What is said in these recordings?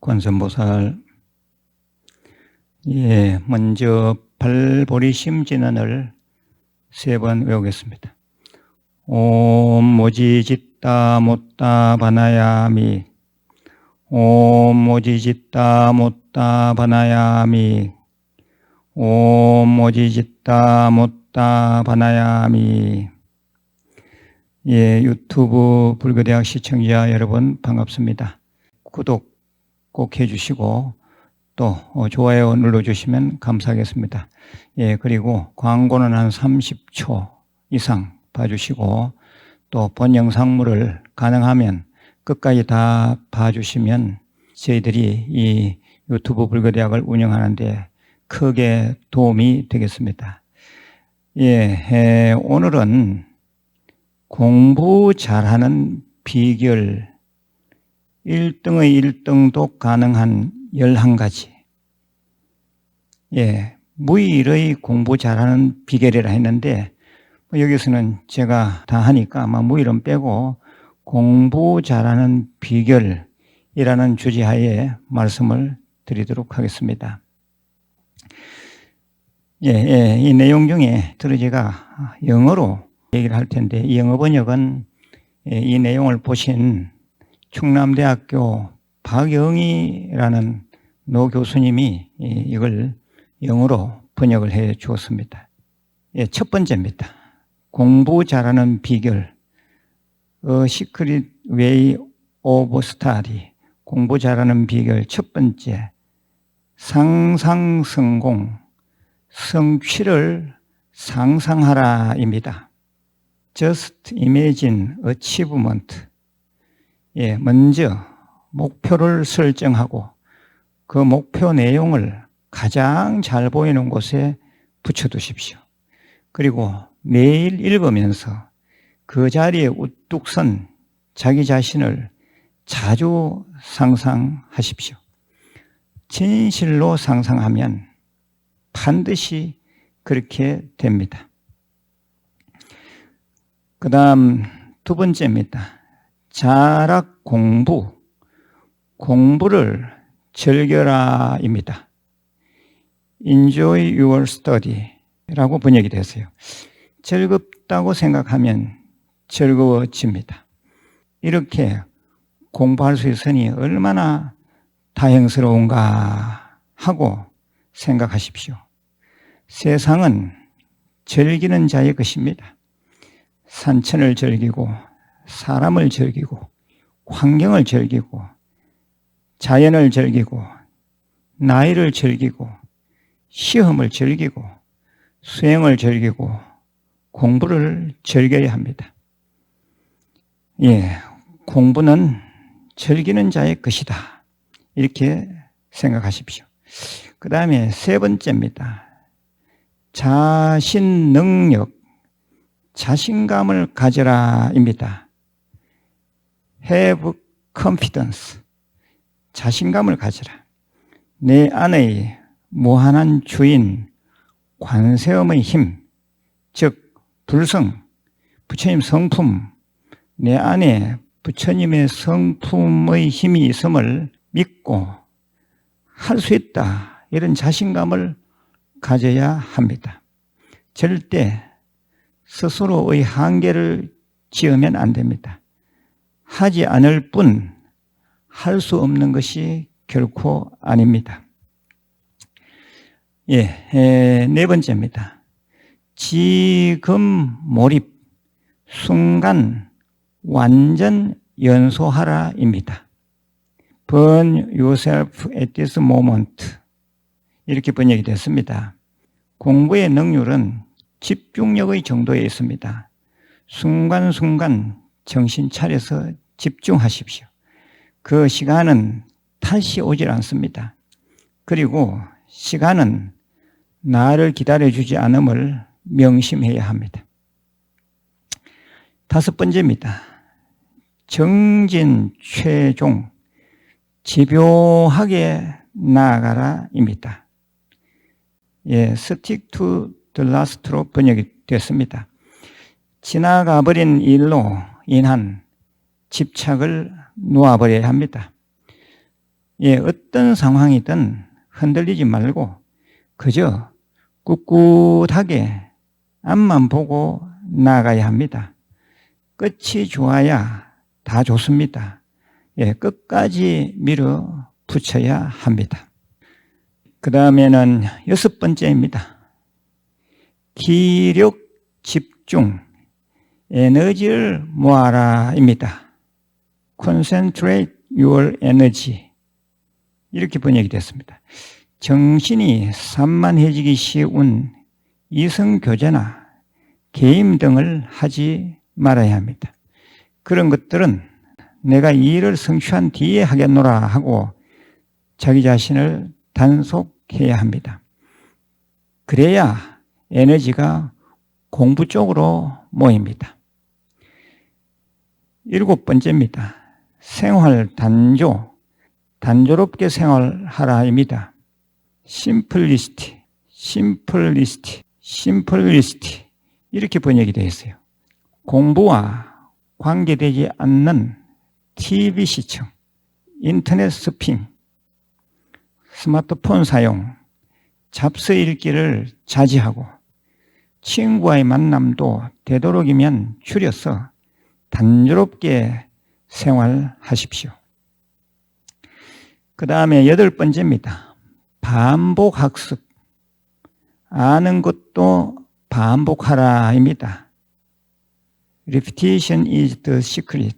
권선보살 예, 먼저 발보리 심 진언을 세 번 외우겠습니다. 옴 모지짓다 못다 바나야미 옴 모지짓다 못다 바나야미 옴 모지짓다 못다 바나야미 예, 유튜브 불교대학 시청자 여러분 반갑습니다. 구독 꼭 해주시고 또 어, 좋아요 눌러주시면 감사하겠습니다. 예, 그리고 광고는 한 30초 이상 봐주시고 또 본 영상물을 가능하면 끝까지 다 봐주시면 저희들이 이 유튜브 불교대학을 운영하는데 크게 도움이 되겠습니다. 예, 에, 오늘은 공부 잘하는 비결 1등의 1등도 가능한 11가지. 예, 무일의 공부 잘하는 비결이라 했는데 뭐 여기서는 제가 다 하니까 아마 무일은 빼고 공부 잘하는 비결이라는 주제하에 말씀을 드리도록 하겠습니다. 예, 예, 이 내용 중에 들어 제가 영어로 얘기를 할 텐데 이 영어 번역은 예, 이 내용을 보신 충남대학교 박영희라는 노 교수님이 이걸 영어로 번역을 해 주었습니다. 예, 첫 번째입니다. 공부 잘하는 비결, A Secret Way of. 공부 잘하는 비결 첫 번째, 상상 성공, 성취를 상상하라입니다. Just imagine achievement. 예, 먼저 목표를 설정하고 그 목표 내용을 가장 잘 보이는 곳에 붙여두십시오. 그리고 매일 읽으면서 그 자리에 우뚝 선 자기 자신을 자주 상상하십시오. 진실로 상상하면 반드시 그렇게 됩니다. 그 다음 두 번째입니다. 자락 공부, 공부를 즐겨라입니다. Enjoy your study 라고 번역이 됐어요. 즐겁다고 생각하면 즐거워집니다. 이렇게 공부할 수 있으니 얼마나 다행스러운가 하고 생각하십시오. 세상은 즐기는 자의 것입니다. 산천을 즐기고 사람을 즐기고 환경을 즐기고 자연을 즐기고 나이를 즐기고 시험을 즐기고 수행을 즐기고 공부를 즐겨야 합니다. 예, 공부는 즐기는 자의 것이다. 이렇게 생각하십시오. 그 다음에 세 번째입니다. 자신 능력, 자신감을 가져라입니다. Have confidence. 자신감을 가져라. 내 안의 무한한 주인, 관세음의 힘, 즉, 불성, 부처님 성품, 내 안에 부처님의 성품의 힘이 있음을 믿고 할 수 있다. 이런 자신감을 가져야 합니다. 절대 스스로의 한계를 지으면 안 됩니다. 하지 않을 뿐 할 수 없는 것이 결코 아닙니다. 예, 에, 네 번째입니다. 지금 몰입, 순간, 완전 연소하라입니다. Burn yourself at this moment. 이렇게 번역이 됐습니다. 공부의 능률은 집중력의 정도에 있습니다. 순간순간 정신 차려서 집중하십시오. 그 시간은 다시 오질 않습니다. 그리고 시간은 나를 기다려주지 않음을 명심해야 합니다. 다섯 번째입니다. 정진 최종 집요하게 나아가라입니다. 예, stick to the last로 번역이 됐습니다. 지나가 버린 일로 인한 집착을 놓아버려야 합니다. 예, 어떤 상황이든 흔들리지 말고 그저 꿋꿋하게 앞만 보고 나가야 합니다. 끝이 좋아야 다 좋습니다. 예, 끝까지 밀어 붙여야 합니다. 그 다음에는 여섯 번째입니다. 기력 집중, 에너지를 모아라입니다. Concentrate your energy. 이렇게 번역이 됐습니다. 정신이 산만해지기 쉬운 이성교제나 게임 등을 하지 말아야 합니다. 그런 것들은 내가 이 일을 성취한 뒤에 하겠노라 하고 자기 자신을 단속해야 합니다. 그래야 에너지가 공부 쪽으로 모입니다. 일곱 번째입니다. 생활 단조, 단조롭게 생활하라입니다. 심플리스티, 심플리스티, 심플리스티 이렇게 번역이 되어 있어요. 공부와 관계되지 않는 TV 시청, 인터넷 서핑, 스마트폰 사용, 잡서 읽기를 자제하고 친구와의 만남도 되도록이면 줄여서 단조롭게 생활하십시오. 그 다음에 여덟 번째입니다. 반복 학습. 아는 것도 반복하라입니다. Repetition is the secret.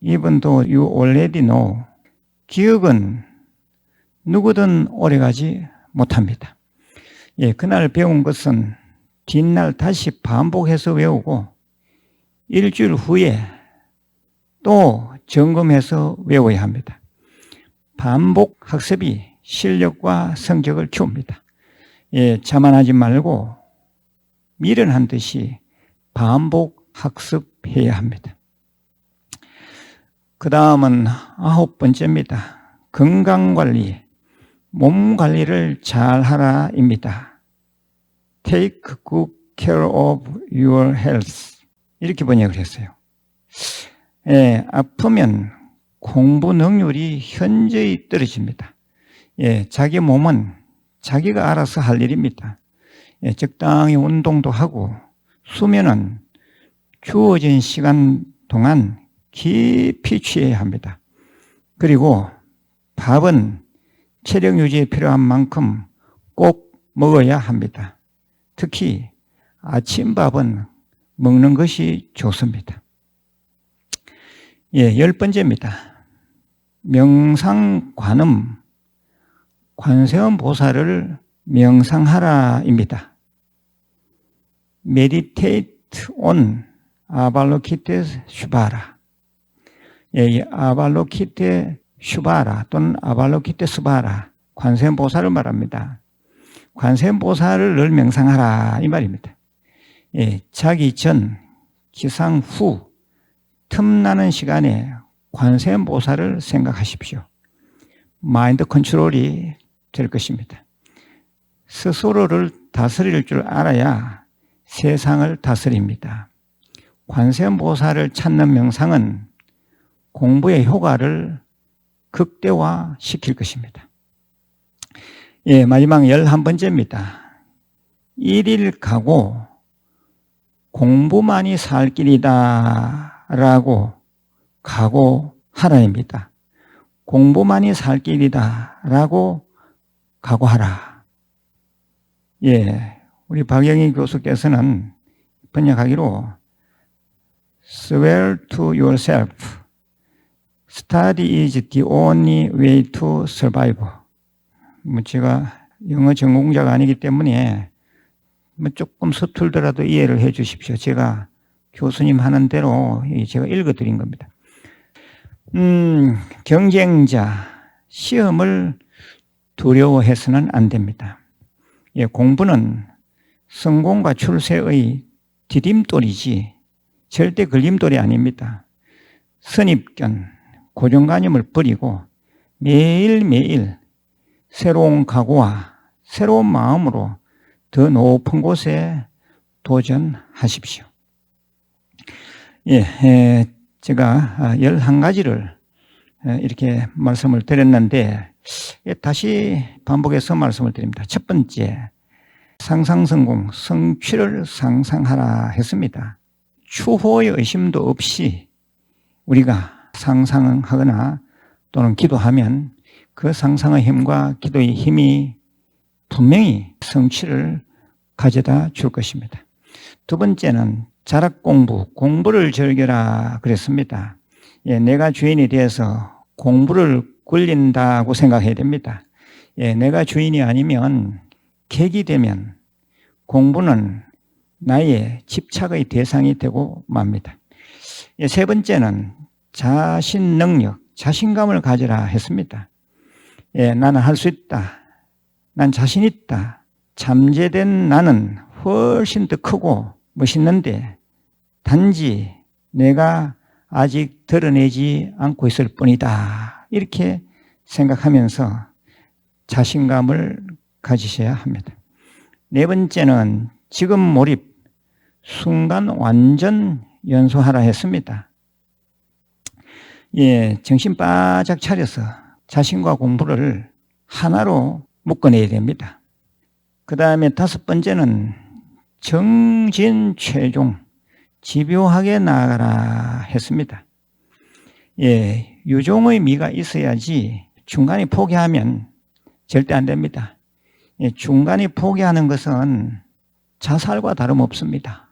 Even though you already know. 기억은 누구든 오래가지 못합니다. 예, 그날 배운 것은 뒷날 다시 반복해서 외우고 일주일 후에 또 점검해서 외워야 합니다. 반복 학습이 실력과 성적을 키웁니다. 예, 자만하지 말고 미련한 듯이 반복 학습해야 합니다. 그 다음은 아홉 번째입니다. 건강관리, 몸 관리를 잘 하라입니다. Take good care of your health. 이렇게 번역을 했어요. 예, 아프면 공부 능률이 현저히 떨어집니다. 예, 자기 몸은 자기가 알아서 할 일입니다. 예, 적당히 운동도 하고 수면은 주어진 시간 동안 깊이 취해야 합니다. 그리고 밥은 체력 유지에 필요한 만큼 꼭 먹어야 합니다. 특히 아침밥은 먹는 것이 좋습니다. 예, 열 번째입니다. 명상 관음, 관세음 보살을 명상하라입니다. Meditate on 아발로키테 슈바라. 예, 아발로키테 슈바라 또는 아발로키테 스바라 관세음 보살을 말합니다. 관세음 보살을 늘 명상하라 이 말입니다. 예, 자기 전, 기상 후 틈나는 시간에 관세음 보살을 생각하십시오. 마인드 컨트롤이 될 것입니다. 스스로를 다스릴 줄 알아야 세상을 다스립니다. 관세음 보살을 찾는 명상은 공부의 효과를 극대화 시킬 것입니다. 예, 마지막 11번째입니다. 일일 가고 공부만이 살 길이다 라고 각오하라입니다. 공부만이 살 길이다 라고 각오하라. 예, 우리 박영희 교수께서는 번역하기로 swear to yourself study is the only way to survive. 뭐 제가 영어 전공자가 아니기 때문에 뭐 조금 서툴더라도 이해를 해 주십시오. 제가 교수님 하는 대로 제가 읽어 드린 겁니다. 음, 경쟁자, 시험을 두려워해서는 안 됩니다. 예, 공부는 성공과 출세의 디딤돌이지 절대 걸림돌이 아닙니다. 선입견, 고정관념을 버리고 매일매일 새로운 각오와 새로운 마음으로 더 높은 곳에 도전하십시오. 예, 제가 11가지를 에, 이렇게 말씀을 드렸는데 예, 다시 반복해서 말씀을 드립니다. 첫 번째, 상상성공, 성취를 상상하라 했습니다. 추호의 의심도 없이 우리가 상상하거나 또는 기도하면 그 상상의 힘과 기도의 힘이 분명히 성취를 가져다 줄 것입니다. 두 번째는 자락 공부, 공부를 즐겨라 그랬습니다. 예, 내가 주인이 되어서 공부를 굴린다고 생각해야 됩니다. 예, 내가 주인이 아니면 객이 되면 공부는 나의 집착의 대상이 되고 맙니다. 예, 세 번째는 자신 능력, 자신감을 가져라 했습니다. 예, 나는 할 수 있다. 난 자신 있다. 잠재된 나는 훨씬 더 크고 멋있는데 단지 내가 아직 드러내지 않고 있을 뿐이다. 이렇게 생각하면서 자신감을 가지셔야 합니다. 네 번째는 지금 몰입, 순간 완전 연소하라 했습니다. 예, 정신 바짝 차려서 자신과 공부를 하나로 묶어내야 됩니다. 그 다음에 다섯 번째는 정진 최종, 집요하게 나아가라 했습니다. 예, 유종의 미가 있어야지 중간에 포기하면 절대 안 됩니다. 예, 중간에 포기하는 것은 자살과 다름없습니다.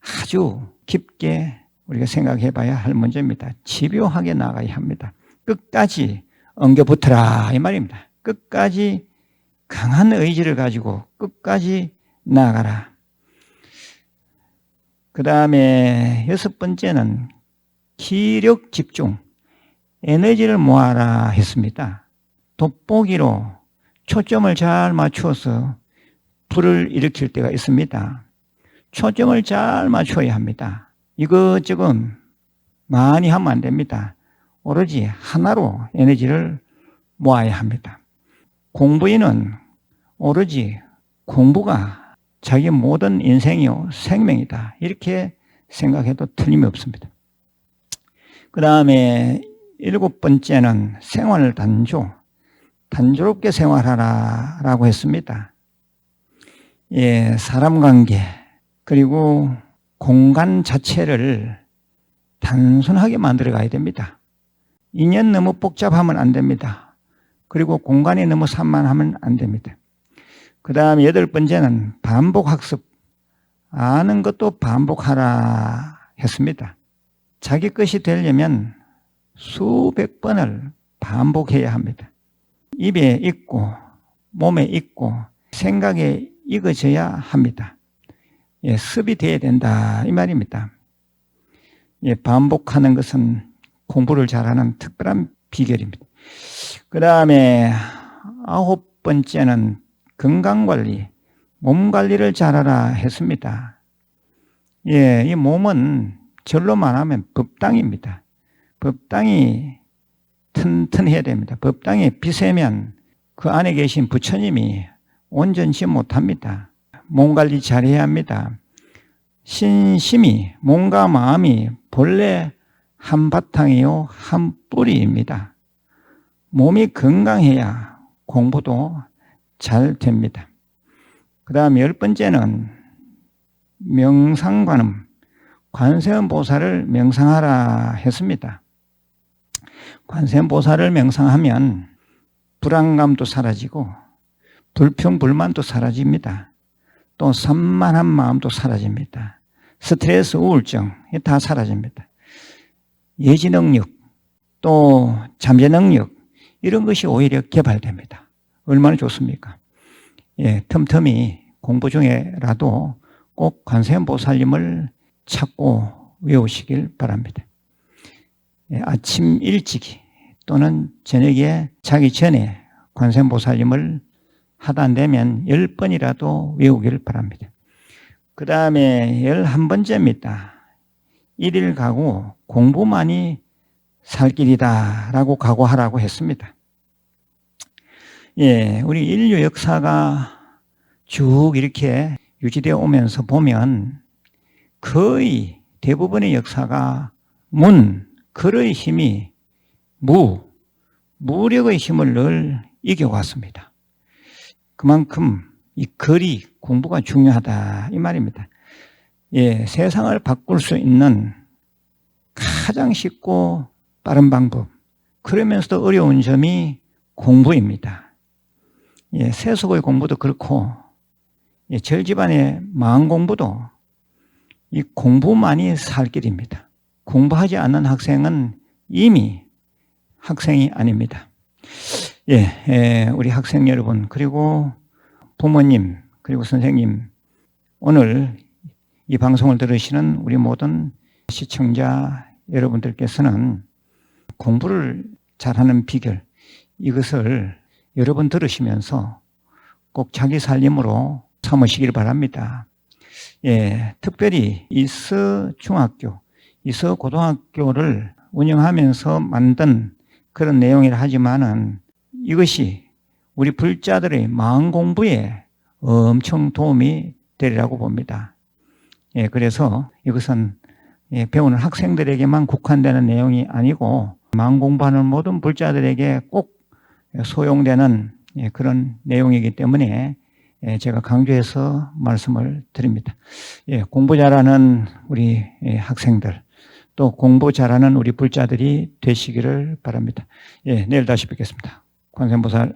아주 깊게 우리가 생각해 봐야 할 문제입니다. 집요하게 나가야 합니다. 끝까지 엉겨붙어라 이 말입니다. 끝까지 강한 의지를 가지고 끝까지 나아가라. 그 다음에 여섯 번째는 기력 집중, 에너지를 모아라 했습니다. 돋보기로 초점을 잘 맞추어서 불을 일으킬 때가 있습니다. 초점을 잘 맞춰야 합니다. 이것저것 많이 하면 안 됩니다. 오로지 하나로 에너지를 모아야 합니다. 공부인은 오로지 공부가 자기 모든 인생이요 생명이다. 이렇게 생각해도 틀림이 없습니다. 그 다음에 일곱 번째는 생활 단조, 단조롭게 생활하라라고 했습니다. 예, 사람 관계 그리고 공간 자체를 단순하게 만들어 가야 됩니다. 인연 너무 복잡하면 안 됩니다. 그리고 공간이 너무 산만하면 안 됩니다. 그 다음에 여덟 번째는 반복 학습. 아는 것도 반복하라 했습니다. 자기 것이 되려면 수백 번을 반복해야 합니다. 입에 있고, 몸에 있고, 생각에 익어져야 합니다. 예, 습이 돼야 된다. 이 말입니다. 예, 반복하는 것은 공부를 잘하는 특별한 비결입니다. 그 다음에 아홉 번째는 건강관리, 몸 관리를 잘하라 했습니다. 예, 이 몸은 절로 말하면 법당입니다. 법당이 튼튼해야 됩니다. 법당이 비세면 그 안에 계신 부처님이 온전치 못합니다. 몸 관리 잘해야 합니다. 신심이, 몸과 마음이 본래 한 바탕이요, 한 뿌리입니다. 몸이 건강해야 공부도 잘 됩니다. 그 다음 열 번째는 명상관음, 관세음 보살을 명상하라 했습니다. 관세음 보살을 명상하면 불안감도 사라지고 불평 불만도 사라집니다. 또 산만한 마음도 사라집니다. 스트레스, 우울증 다 사라집니다. 예지 능력, 또 잠재 능력 이런 것이 오히려 개발됩니다. 얼마나 좋습니까? 예, 틈틈이 공부 중에라도 꼭 관세음보살님을 찾고 외우시길 바랍니다. 예, 아침 일찍 또는 저녁에 자기 전에 관세음보살님을 하다 안 되면 열 번이라도 외우길 바랍니다. 그 다음에 열한 번째입니다. 일일 가고 공부만이 살 길이다 라고 각오하라고 했습니다. 예, 우리 인류 역사가 쭉 이렇게 유지되어 오면서 보면 거의 대부분의 역사가 문, 글의 힘이 무, 무력의 힘을 늘 이겨왔습니다. 그만큼 이 거리 공부가 중요하다 이 말입니다. 예, 세상을 바꿀 수 있는 가장 쉽고 빠른 방법. 그러면서도 어려운 점이 공부입니다. 예, 세속의 공부도 그렇고 예, 절 집안의 마음 공부도 이 공부만이 살 길입니다. 공부하지 않는 학생은 이미 학생이 아닙니다. 예, 예, 우리 학생 여러분, 그리고 부모님, 그리고 선생님, 오늘 이 방송을 들으시는 우리 모든 시청자 여러분들께서는 공부를 잘하는 비결, 이것을 여러분 들으시면서 꼭 자기 살림으로 삼으시길 바랍니다. 예, 특별히 이서 중학교, 이서 고등학교를 운영하면서 만든 그런 내용이라 하지만은 이것이 우리 불자들의 마음 공부에 엄청 도움이 되리라고 봅니다. 예, 그래서 이것은 예, 배우는 학생들에게만 국한되는 내용이 아니고 마음 공부하는 모든 불자들에게 꼭 소용되는 예, 그런 내용이기 때문에 예, 제가 강조해서 말씀을 드립니다. 예, 공부 잘하는 우리 예, 학생들 또 공부 잘하는 우리 불자들이 되시기를 바랍니다. 예, 내일 다시 뵙겠습니다. 관세음보살